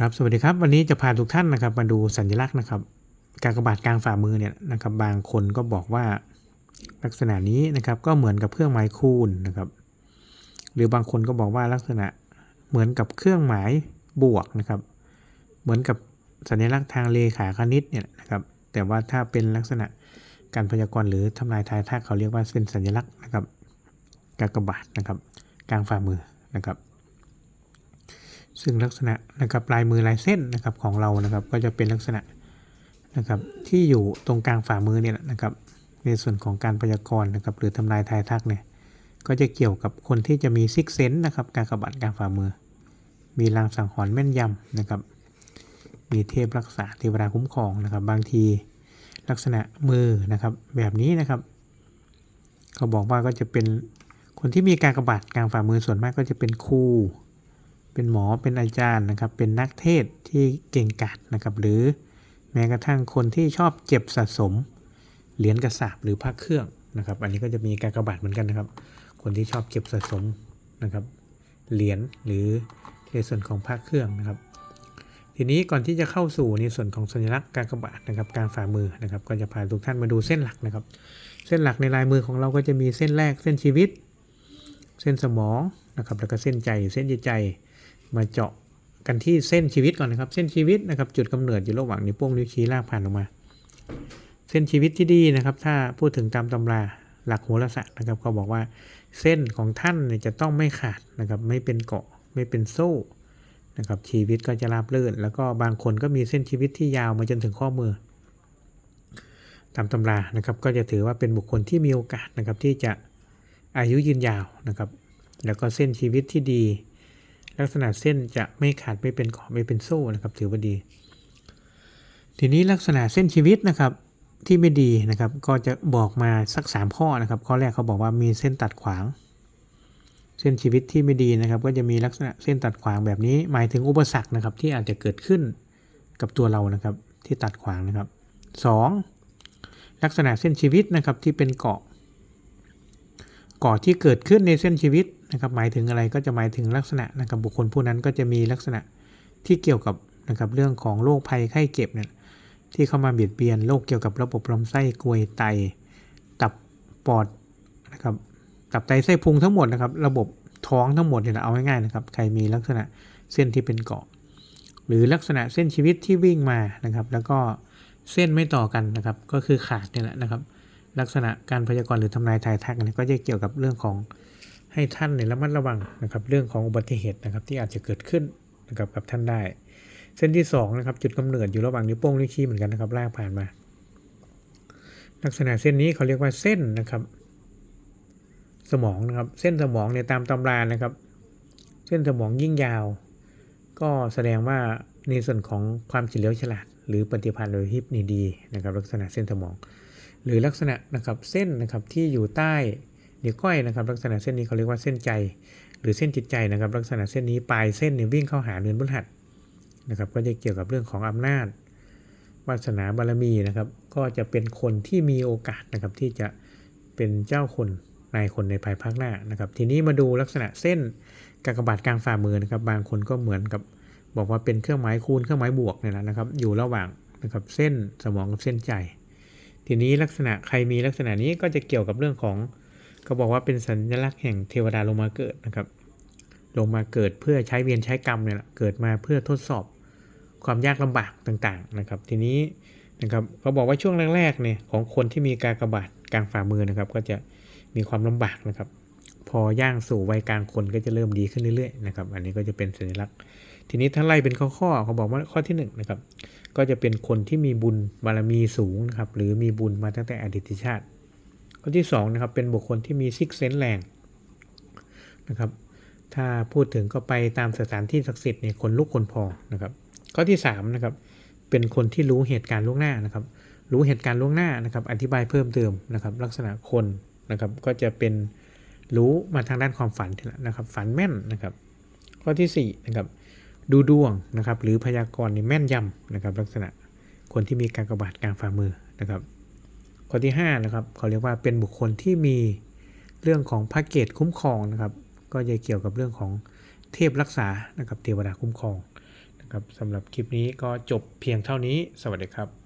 ครับสวัสดีครับ วันนี้จะพาทุกท่านนะครับ มาดูสัญลักษณ์นะครับ การกระบาดกลางฝ่ามือเนี่ยนะครับ บางคนก็บอกว่าลักษณะนี้นะครับ ก็เหมือนกับเครื่องหมายคูณนะครับ หรือบางคนก็บอกว่าลักษณะเหมือนกับเครื่องหมายบวกนะครับ เหมือนกับสัญลักษณ์ทางเลขาคณิตเนี่ยนะครับ แต่ว่าถ้าเป็นลักษณะการพยากรณ์หรือทำลายทายทักเขาเรียกว่าเป็นสัญลักษณ์นะครับ กากระบาดนะครับ กลางฝ่ามือนะครับ ซึ่งลักษณะนะครับลายมือลายเส้นนะครับของเรานะครับก็จะเป็นลักษณะนะครับที่อยู่ตรงกลางฝ่ามือเนี่ยนะครับในส่วนของการพยากรณ์นะครับหรือทำลายทายทักเนี่ยก็จะเกี่ยวกับคนที่จะมีซิกเซนนะครับการกระบาดกลางฝ่ามือ มีลางสังหรณ์แม่นยำนะครับมีเทพรักษาเทวดาคุ้มครองนะครับ บางทีลักษณะมือนะครับแบบนี้นะครับเขาบอกว่าก็จะเป็นคนที่มีการกระบาดกลางฝ่ามือส่วนมากก็จะเป็นครู เป็นหมอเป็นอาจารย์นะครับ เป็นนักเทศที่เก่งกาจนะครับ หรือแม้กระทั่งคนที่ชอบเก็บสะสมเหรียญกระสาบหรือพระเครื่องนะครับ อันนี้ก็จะมีการกระบาดเหมือนกันนะครับ คนที่ชอบเก็บสะสมนะครับเหรียญหรือในส่วนของพระเครื่องนะครับ ทีนี้ก่อนที่จะเข้าสู่ในส่วนของสัญลักษณ์การกระบาดนะครับ การฝ่ามือนะครับ ก็จะพาทุกท่านมาดูเส้นหลักนะครับ เส้นหลักในลายมือของเราก็จะมีเส้นแรกเส้นชีวิต เส้นสมองนะครับ แล้วก็เส้นใจเส้นใจ มาเจาะกันที่เส้นชีวิตก่อนนะครับ เส้นชีวิตนะครับ จุดกำเนิดอยู่ระหว่างนิ้วโป้งนิ้วชี้ลากผ่านออกมา เส้นชีวิตที่ดีนะครับ ถ้าพูดถึงตามตำราหลักโหราศาสตร์นะครับเขาบอกว่าเส้นของท่านเนี่ยจะต้องไม่ขาดนะครับ ไม่เป็นเกาะไม่เป็นโซ่นะครับ ชีวิตก็จะราบรื่น แล้วก็บางคนก็มีเส้นชีวิตที่ยาวมาจนถึงข้อมือ ตามตำรานะครับ ก็จะถือว่าเป็นบุคคลที่มีโอกาสนะครับที่จะอายุยืนยาวนะครับ แล้วก็เส้นชีวิตที่ดี ลักษณะเส้นจะไม่ขาดไม่เป็นเกาะไม่เป็นโซ่นะครับ ถือว่าดี ทีนี้ลักษณะเส้นชีวิตนะครับที่ไม่ดีนะครับ ก็จะบอกมาสัก 3 ข้อนะครับ ข้อแรกเขาบอกว่ามีเส้นตัดขวาง เส้นชีวิตที่ไม่ดีนะครับ ก็จะมีลักษณะเส้นตัดขวางแบบนี้ หมายถึงอุปสรรคนะครับ ที่อาจจะเกิดขึ้นกับตัวเรานะครับ ที่ตัดขวางนะครับ 2. ลักษณะเส้นชีวิตนะครับที่เป็นเกาะเกาะที่เกิดขึ้นในเส้นชีวิต นะครับหมายถึงอะไรก็จะหมายถึงลักษณะนะครับบุคคลผู้นั้นก็จะมีลักษณะที่เกี่ยวกับนะครับเรื่องของโรคภัยไข้เจ็บเนี่ยที่เข้ามาเบียดเบียนโรคเกี่ยวกับระบบลำไส้กรวยไต ตับปอดนะครับตับไตไส้พุงทั้งหมดนะครับระบบท้องทั้งหมดเนี่ยเอาง่ายๆนะครับใครมีลักษณะเส้นที่เป็นเกาะ หรือลักษณะเส้นชีวิตที่วิ่งมานะครับ แล้วก็เส้นไม่ต่อกันนะครับก็คือขาดเนี่ยแหละนะครับ ลักษณะการพยากรณ์หรือทำนายทายทักเนี่ยก็จะเกี่ยวกับเรื่องของ ให้ท่านเนี่ยระมัดระวังนะครับเรื่องของอุบัติเหตุนะครับที่อาจจะเกิดขึ้นนะครับกับท่านได้ เส้นที่ 2 นะครับ จุดกำเนิดอยู่ระหว่างนิ้วโป้งนิ้วชี้เหมือนกันนะครับลากผ่านมา ลักษณะเส้นนี้เขาเรียกว่าเส้นนะครับ สมองนะครับเส้นสมองเนี่ยตามตำรานะครับ เส้นสมองยิ่งยาว ก็แสดงว่าในส่วนของความเฉลียวฉลาด หรือปฏิภาณโดยฮิปนี่ดีนะครับ ลักษณะเส้นสมอง หรือลักษณะนะครับเส้นนะครับที่อยู่ใต้ นิ้วก้อยนะครับ ลักษณะเส้นนี้เขาเรียกว่าเส้นใจ หรือเส้นจิตใจนะครับ ลักษณะเส้นนี้ปลายเส้นเนี่ยวิ่งเข้าหาเนินพฤหัสนะครับ ก็จะเกี่ยวกับเรื่องของอำนาจวาสนาบารมีนะครับ ก็จะเป็นคนที่มีโอกาสนะครับที่จะเป็นเจ้าคนนายคนในภายภาคหน้านะครับ ทีนี้มาดูลักษณะเส้นกากบาทกลางฝ่ามือนะครับ บางคนก็เหมือนกับบอกว่าเป็นเครื่องหมายคูณเครื่องหมายบวกเนี่ยแหละนะครับ อยู่ระหว่างนะครับเส้นสมองกับเส้นใจ ทีนี้ลักษณะใครมีลักษณะนี้ก็จะเกี่ยวกับเรื่องของ เขาบอกว่าเป็นสัญลักษณ์แห่งเทวดาลงมาเกิดนะครับ ลงมาเกิดเพื่อใช้เวียนใช้กรรมเนี่ยแหละเกิดมาเพื่อทดสอบความยากลำบากต่างๆนะครับ ทีนี้นะครับเขาบอกว่าช่วงแรกๆเนี่ยของคนที่มีการกระบาดกลางฝ่ามือนะครับ ก็จะมีความลำบากนะครับ พอย่างสู่วัยกลางคนก็จะเริ่มดีขึ้นเรื่อยๆนะครับอันนี้ก็จะเป็นสัญลักษณ์ ทีนี้ถ้าไล่เป็นข้อๆเขาบอกว่าข้อที่1นนะครับก็จะเป็นคนที่มีบุญบารมีสูงนะครับหรือมีบุญมาตั้งแต่อดีตชาติ ข้อที่2นะครับเป็นบุคคลที่มีซิกเซนแรงนะครับถ้าพูดถึงก็ไปตามสถานที่ศักดิ์สิทธิ์เนี่ยคนลุกคนพองนะครับข้อที่3นะครับเป็นคนที่รู้เหตุการณ์ล่วงหน้านะครับ รู้เหตุการณ์ล่วงหน้านะครับ อธิบายเพิ่มเติมนะครับ ลักษณะคนนะครับก็จะเป็นรู้มาทางด้านความฝันนะครับฝันแม่นนะครับ ข้อที่4นะครับดูดวงนะครับ หรือพยากรณ์นี่แม่นยำนะครับ ลักษณะคนที่มีการกระบาดกลางฝ่ามือนะครับ ข้อที่5นะครับเขาเรียกว่าเป็นบุคคลที่มีเรื่องของพระเกตคุ้มครองนะครับ ก็จะเกี่ยวกับเรื่องของเทพรักษานะครับเทวดาคุ้มครองนะครับสำหรับคลิปนี้ก็จบเพียงเท่านี้สวัสดีครับ